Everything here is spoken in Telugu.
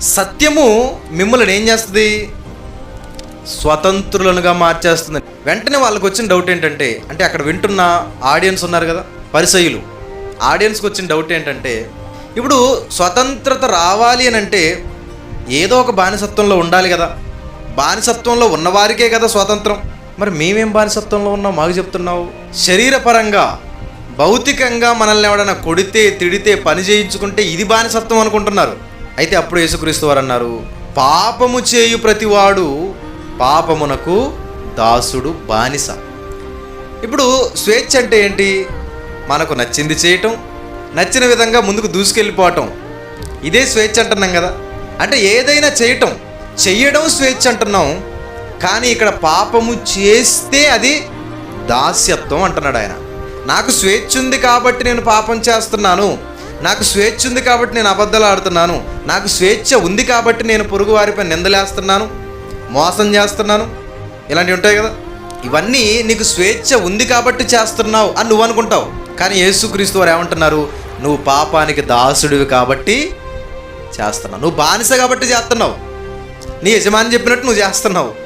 సత్యము మిమ్మల్ని ఏం చేస్తుంది? స్వతంత్రులనుగా మార్చేస్తుంది. వెంటనే వాళ్ళకి వచ్చిన డౌట్ ఏంటంటే అంటే అక్కడ వింటున్న ఆడియన్స్ ఉన్నారు కదా పరిసయులు. ఆడియన్స్కి వచ్చిన డౌట్ ఏంటంటే ఇప్పుడు స్వతంత్రత రావాలి అని అంటే ఏదో ఒక బానిసత్వంలో ఉండాలి కదా. బానిసత్వంలో ఉన్నవారికే కదా స్వాతంత్రం. మరి మేమేం బానిసత్వంలో ఉన్నాం? మాకు చెప్తున్నావు. శరీరపరంగా భౌతికంగా మనల్ని ఎవడన్నా కొడితే తిడితే పని చేయించుకుంటే ఇది బానిసత్వం అనుకుంటున్నారు. అయితే అప్పుడు యేసుక్రీస్తు వారు అన్నారు పాపము చేయు ప్రతివాడు పాపమునకు దాసుడు బానిస. ఇప్పుడు స్వేచ్ఛ అంటే ఏంటి? మనకు నచ్చింది చేయటం నచ్చిన విధంగా ముందుకు దూసుకెళ్ళిపోవటం. ఇదే స్వేచ్ఛ అంటున్నాం కదా. అంటే ఏదైనా చేయటం చెయ్యడం స్వేచ్ఛ అంటున్నాం కానీ ఇక్కడ పాపము చేస్తే అది దాస్యత్వం అంటున్నాడు ఆయన. నాకు స్వేచ్ఛ ఉంది కాబట్టి నేను పాపం చేస్తున్నాను. నాకు స్వేచ్ఛ ఉంది కాబట్టి నేను అబద్ధాలు ఆడుతున్నాను. నాకు స్వేచ్ఛ ఉంది కాబట్టి నేను పొరుగు వారిపై నిందలేస్తున్నాను మోసం చేస్తున్నాను. ఇలాంటివి ఉంటాయి కదా? ఇవన్నీ నీకు స్వేచ్ఛ ఉంది కాబట్టి చేస్తున్నావు అని నువ్వు అనుకుంటావు. కానీ యేసుక్రీస్తు వారు ఏమంటున్నారు? నువ్వు పాపానికి దాసుడివి కాబట్టి చేస్తున్నావు. నువ్వు బానిస కాబట్టి చేస్తున్నావు. నీ యజమాని చెప్పినట్టు నువ్వు చేస్తున్నావు.